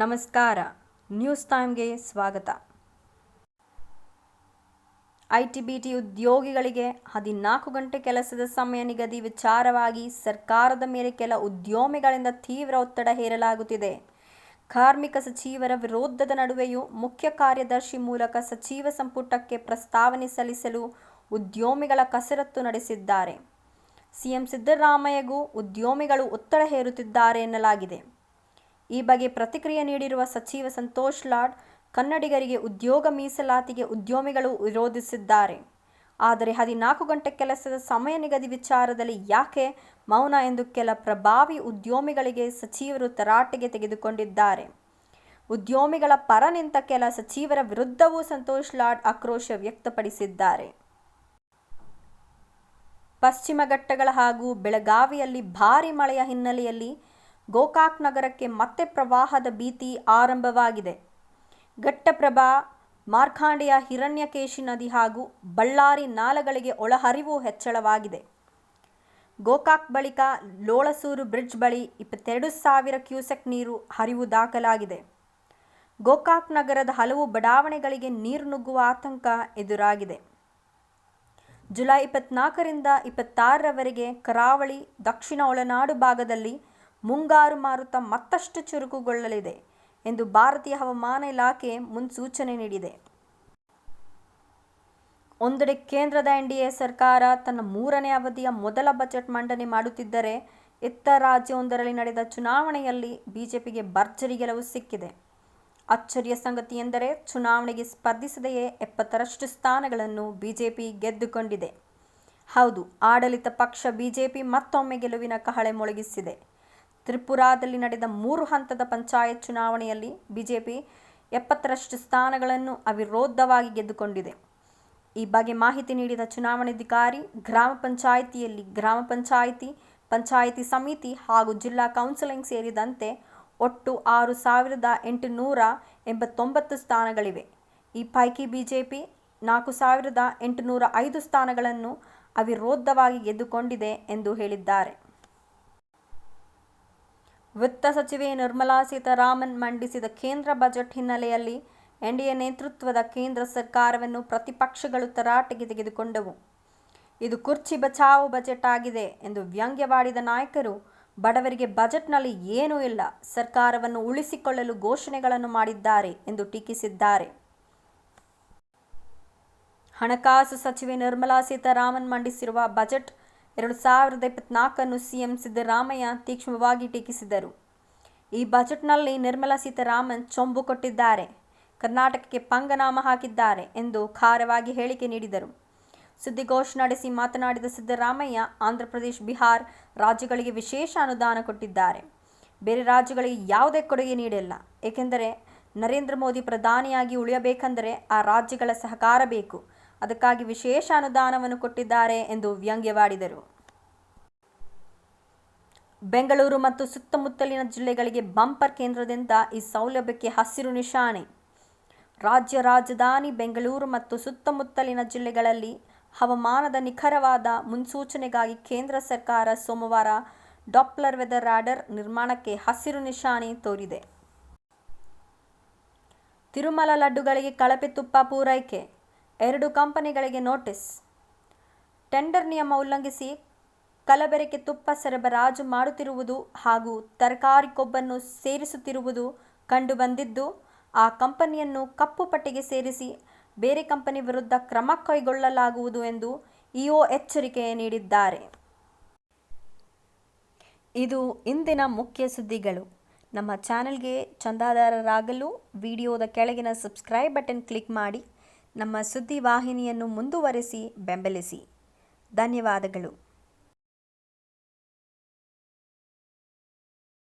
ನಮಸ್ಕಾರ. ನ್ಯೂಸ್ ಟೈಮ್ಗೆ ಸ್ವಾಗತ. ಐಟಿ ಬಿಟಿ ಉದ್ಯೋಗಿಗಳಿಗೆ ಹದಿನಾಲ್ಕು ಗಂಟೆ ಕೆಲಸದ ಸಮಯ ನಿಗದಿ ವಿಚಾರವಾಗಿ ಸರ್ಕಾರದ ಮೇಲೆ ಕೆಲ ಉದ್ಯಮಿಗಳಿಂದ ತೀವ್ರ ಒತ್ತಡ ಹೇರಲಾಗುತ್ತಿದೆ. ಕಾರ್ಮಿಕ ಸಚಿವರ ವಿರೋಧದ ನಡುವೆಯೂ ಮುಖ್ಯ ಕಾರ್ಯದರ್ಶಿ ಮೂಲಕ ಸಚಿವ ಸಂಪುಟಕ್ಕೆ ಪ್ರಸ್ತಾವನೆ ಸಲ್ಲಿಸಲು ಉದ್ಯಮಿಗಳ ಕಸರತ್ತು ನಡೆಸಿದ್ದಾರೆ. ಸಿಎಂ ಸಿದ್ದರಾಮಯ್ಯಗೂ ಉದ್ಯಮಿಗಳು ಒತ್ತಡ ಹೇರುತ್ತಿದ್ದಾರೆ ಎನ್ನಲಾಗಿದೆ. ಈ ಬಗ್ಗೆ ಪ್ರತಿಕ್ರಿಯೆ ನೀಡಿರುವ ಸಚಿವ ಸಂತೋಷ್ ಲಾಡ್, ಕನ್ನಡಿಗರಿಗೆ ಉದ್ಯೋಗ ಮೀಸಲಾತಿಗೆ ಉದ್ಯಮಿಗಳು ವಿರೋಧಿಸಿದ್ದಾರೆ. ಆದರೆ ಹದಿನಾಲ್ಕು ಗಂಟೆ ಕೆಲಸದ ಸಮಯ ನಿಗದಿ ವಿಚಾರದಲ್ಲಿ ಯಾಕೆ ಮೌನ ಎಂದು ಕೆಲ ಪ್ರಭಾವಿ ಉದ್ಯಮಿಗಳಿಗೆ ಸಚಿವರು ತರಾಟೆಗೆ ತೆಗೆದುಕೊಂಡಿದ್ದಾರೆ. ಉದ್ಯಮಿಗಳ ಪರ ನಿಂತ ಕೆಲ ಸಚಿವರ ವಿರುದ್ಧವೂ ಸಂತೋಷ್ ಲಾಡ್ ಆಕ್ರೋಶ ವ್ಯಕ್ತಪಡಿಸಿದ್ದಾರೆ. ಪಶ್ಚಿಮ ಘಟ್ಟಗಳ ಹಾಗೂ ಬೆಳಗಾವಿಯಲ್ಲಿ ಭಾರಿ ಮಳೆಯ ಹಿನ್ನೆಲೆಯಲ್ಲಿ ಗೋಕಾಕ್ ನಗರಕ್ಕೆ ಮತ್ತೆ ಪ್ರವಾಹದ ಭೀತಿ ಆರಂಭವಾಗಿದೆ. ಘಟ್ಟಪ್ರಭಾ, ಮಾರ್ಕಾಂಡೆಯ ಹಿರಣ್ಯಕೇಶಿ ನದಿ ಹಾಗೂ ಬಳ್ಳಾರಿ ನಾಲಗಳಿಗೆ ಒಳಹರಿವು ಹೆಚ್ಚಳವಾಗಿದೆ. ಗೋಕಾಕ್ ಬಳಿಕ ಲೋಳಸೂರು ಬ್ರಿಡ್ಜ್ ಬಳಿ ಇಪ್ಪತ್ತೆರಡು ಸಾವಿರ ಕ್ಯೂಸೆಕ್ ನೀರು ಹರಿವು ದಾಖಲಾಗಿದೆ. ಗೋಕಾಕ್ ನಗರದ ಹಲವು ಬಡಾವಣೆಗಳಿಗೆ ನೀರು ನುಗ್ಗುವ ಆತಂಕ ಎದುರಾಗಿದೆ. ಜುಲೈ ಇಪ್ಪತ್ನಾಲ್ಕರಿಂದ ಇಪ್ಪತ್ತಾರರವರೆಗೆ ಕರಾವಳಿ, ದಕ್ಷಿಣ ಒಳನಾಡು ಭಾಗದಲ್ಲಿ ಮುಂಗಾರು ಮಾರುತ ಮತ್ತಷ್ಟು ಚುರುಕುಗೊಳ್ಳಲಿದೆ ಎಂದು ಭಾರತೀಯ ಹವಾಮಾನ ಇಲಾಖೆ ಮುನ್ಸೂಚನೆ ನೀಡಿದೆ. ಒಂದೆಡೆ ಕೇಂದ್ರದ ಎನ್ಡಿಎ ಸರ್ಕಾರ ತನ್ನ ಮೂರನೇ ಅವಧಿಯ ಮೊದಲ ಬಜೆಟ್ ಮಂಡನೆ ಮಾಡುತ್ತಿದ್ದರೆ ಇತ್ತ ರಾಜ್ಯವೊಂದರಲ್ಲಿ ನಡೆದ ಚುನಾವಣೆಯಲ್ಲಿ ಬಿಜೆಪಿಗೆ ಭರ್ಜರಿ ಗೆಲುವು ಸಿಕ್ಕಿದೆ. ಅಚ್ಚರಿಯ ಸಂಗತಿ ಎಂದರೆ ಚುನಾವಣೆಗೆ ಸ್ಪರ್ಧಿಸದೆಯೇ ಎಪ್ಪತ್ತರಷ್ಟು ಸ್ಥಾನಗಳನ್ನು ಬಿಜೆಪಿ ಗೆದ್ದುಕೊಂಡಿದೆ. ಹೌದು, ಆಡಳಿತ ಪಕ್ಷ ಬಿಜೆಪಿ ಮತ್ತೊಮ್ಮೆ ಗೆಲುವಿನ ಕಹಳೆ ಮೊಳಗಿಸಿದೆ. ತ್ರಿಪುರಾದಲ್ಲಿ ನಡೆದ ಮೂರು ಹಂತದ ಪಂಚಾಯತ್ ಚುನಾವಣೆಯಲ್ಲಿ ಬಿಜೆಪಿ ಎಪ್ಪತ್ತರಷ್ಟು ಸ್ಥಾನಗಳನ್ನು ಅವಿರೋಧವಾಗಿ ಗೆದ್ದುಕೊಂಡಿದೆ. ಈ ಬಗ್ಗೆ ಮಾಹಿತಿ ನೀಡಿದ ಚುನಾವಣಾಧಿಕಾರಿ ಗ್ರಾಮ ಪಂಚಾಯಿತಿಯಲ್ಲಿ ಗ್ರಾಮ ಪಂಚಾಯಿತಿ ಪಂಚಾಯಿತಿ ಸಮಿತಿ ಹಾಗೂ ಜಿಲ್ಲಾ ಕೌನ್ಸಿಲಿಂಗ್ ಸೇರಿದಂತೆ ಒಟ್ಟು ಆರು ಸಾವಿರದ ಎಂಟುನೂರ ಎಂಬತ್ತೊಂಬತ್ತು ಸ್ಥಾನಗಳಿವೆ. ಈ ಪೈಕಿ ಬಿಜೆಪಿ ನಾಲ್ಕು ಸಾವಿರದ ಎಂಟುನೂರ ಐದು ಸ್ಥಾನಗಳನ್ನು ಅವಿರೋಧವಾಗಿ ಗೆದ್ದುಕೊಂಡಿದೆ ಎಂದು ಹೇಳಿದ್ದಾರೆ. ವಿತ್ತ ಸಚಿವೆ ನಿರ್ಮಲಾ ಸೀತಾರಾಮನ್ ಮಂಡಿಸಿದ ಕೇಂದ್ರ ಬಜೆಟ್ ಹಿನ್ನೆಲೆಯಲ್ಲಿ ಎನ್ಡಿಎ ನೇತೃತ್ವದ ಕೇಂದ್ರ ಸರ್ಕಾರವನ್ನು ಪ್ರತಿಪಕ್ಷಗಳು ತರಾಟೆಗೆ ತೆಗೆದುಕೊಂಡವು. ಇದು ಕುರ್ಚಿ ಬಚಾವು ಬಜೆಟ್ ಆಗಿದೆ ಎಂದು ವ್ಯಂಗ್ಯವಾಡಿದ ನಾಯಕರು, ಬಡವರಿಗೆ ಬಜೆಟ್ನಲ್ಲಿ ಏನೂ ಇಲ್ಲ, ಸರ್ಕಾರವನ್ನು ಉಳಿಸಿಕೊಳ್ಳಲು ಘೋಷಣೆಗಳನ್ನು ಮಾಡಿದ್ದಾರೆ ಎಂದು ಟೀಕಿಸಿದ್ದಾರೆ. ಹಣಕಾಸು ಸಚಿವೆ ನಿರ್ಮಲಾ ಸೀತಾರಾಮನ್ ಮಂಡಿಸಿರುವ ಬಜೆಟ್ ಎರಡು ಸಾವಿರದ ಇಪ್ಪತ್ನಾಲ್ಕನ್ನು ಸಿಎಂ ಸಿದ್ದರಾಮಯ್ಯ ತೀಕ್ಷ್ಣವಾಗಿ ಟೀಕಿಸಿದರು. ಈ ಬಜೆಟ್ನಲ್ಲಿ ನಿರ್ಮಲಾ ಸೀತಾರಾಮನ್ ಚೊಂಬು ಕೊಟ್ಟಿದ್ದಾರೆ. ಕರ್ನಾಟಕಕ್ಕೆ ಪಂಗನಾಮ ಹಾಕಿದ್ದಾರೆ ಎಂದು ಖಾರವಾಗಿ ಹೇಳಿಕೆ ನೀಡಿದರು. ಸುದ್ದಿಗೋಷ್ಠಿ ನಡೆಸಿ ಮಾತನಾಡಿದ ಸಿದ್ದರಾಮಯ್ಯ, ಆಂಧ್ರಪ್ರದೇಶ, ಬಿಹಾರ್ ರಾಜ್ಯಗಳಿಗೆ ವಿಶೇಷ ಅನುದಾನ ಕೊಟ್ಟಿದ್ದಾರೆ. ಬೇರೆ ರಾಜ್ಯಗಳಿಗೆ ಯಾವುದೇ ಕೊಡುಗೆ ನೀಡಿಲ್ಲ. ಏಕೆಂದರೆ ನರೇಂದ್ರ ಮೋದಿ ಪ್ರಧಾನಿಯಾಗಿ ಉಳಿಯಬೇಕೆಂದರೆ ಆ ರಾಜ್ಯಗಳ ಸಹಕಾರ ಬೇಕು. ಅದಕ್ಕಾಗಿ ವಿಶೇಷ ಅನುದಾನವನ್ನು ಕೊಟ್ಟಿದ್ದಾರೆ ಎಂದು ವ್ಯಂಗ್ಯವಾಡಿದರು. ಬೆಂಗಳೂರು ಮತ್ತು ಸುತ್ತಮುತ್ತಲಿನ ಜಿಲ್ಲೆಗಳಿಗೆ ಬಂಪರ್ ಕೇಂದ್ರದಿಂದ ಈ ಸೌಲಭ್ಯಕ್ಕೆ ಹಸಿರು ನಿಶಾನೆ. ರಾಜ್ಯ ರಾಜಧಾನಿ ಬೆಂಗಳೂರು ಮತ್ತು ಸುತ್ತಮುತ್ತಲಿನ ಜಿಲ್ಲೆಗಳಲ್ಲಿ ಹವಾಮಾನದ ನಿಖರವಾದ ಮುನ್ಸೂಚನೆಗಾಗಿ ಕೇಂದ್ರ ಸರ್ಕಾರ ಸೋಮವಾರ ಡಾಪ್ಲರ್ ವೆದರ್ ರಾಡರ್ ನಿರ್ಮಾಣಕ್ಕೆ ಹಸಿರು ನಿಶಾನೆ ತೋರಿದೆ. ತಿರುಮಲ ಲಡ್ಡುಗಳಿಗೆ ಕಳಪೆ ತುಪ್ಪ ಪೂರೈಕೆ. ಎರಡು ಕಂಪನಿಗಳಿಗೆ ನೋಟಿಸ್. ಟೆಂಡರ್ ನಿಯಮ ಉಲ್ಲಂಘಿಸಿ ಕಲಬೆರಕೆ ತುಪ್ಪ ಸರಬರಾಜು ಮಾಡುತ್ತಿರುವುದು ಹಾಗೂ ತರಕಾರಿ ಕೊಬ್ಬನ್ನು ಸೇರಿಸುತ್ತಿರುವುದು ಕಂಡುಬಂದಿದ್ದು, ಆ ಕಂಪನಿಯನ್ನು ಕಪ್ಪು ಪಟ್ಟಿಗೆ ಸೇರಿಸಿ ಬೇರೆ ಕಂಪನಿ ವಿರುದ್ಧ ಕ್ರಮ ಕೈಗೊಳ್ಳಲಾಗುವುದು ಎಂದು ಇಒ ಎಚ್ಚರಿಕೆ ನೀಡಿದ್ದಾರೆ. ಇದು ಇಂದಿನ ಮುಖ್ಯ ಸುದ್ದಿಗಳು. ನಮ್ಮ ಚಾನೆಲ್ಗೆ ಚಂದಾದಾರರಾಗಲು, ವಿಡಿಯೋದ ಕೆಳಗಿನ ಸಬ್ಸ್ಕ್ರೈಬ್ ಬಟನ್ ಕ್ಲಿಕ್ ಮಾಡಿ. ನಮ್ಮ ಸುದ್ದಿ ವಾಹಿನಿಯನ್ನು ಮುಂದುವರೆಸಿ ಬೆಂಬಲಿಸಿ. ಧನ್ಯವಾದಗಳು.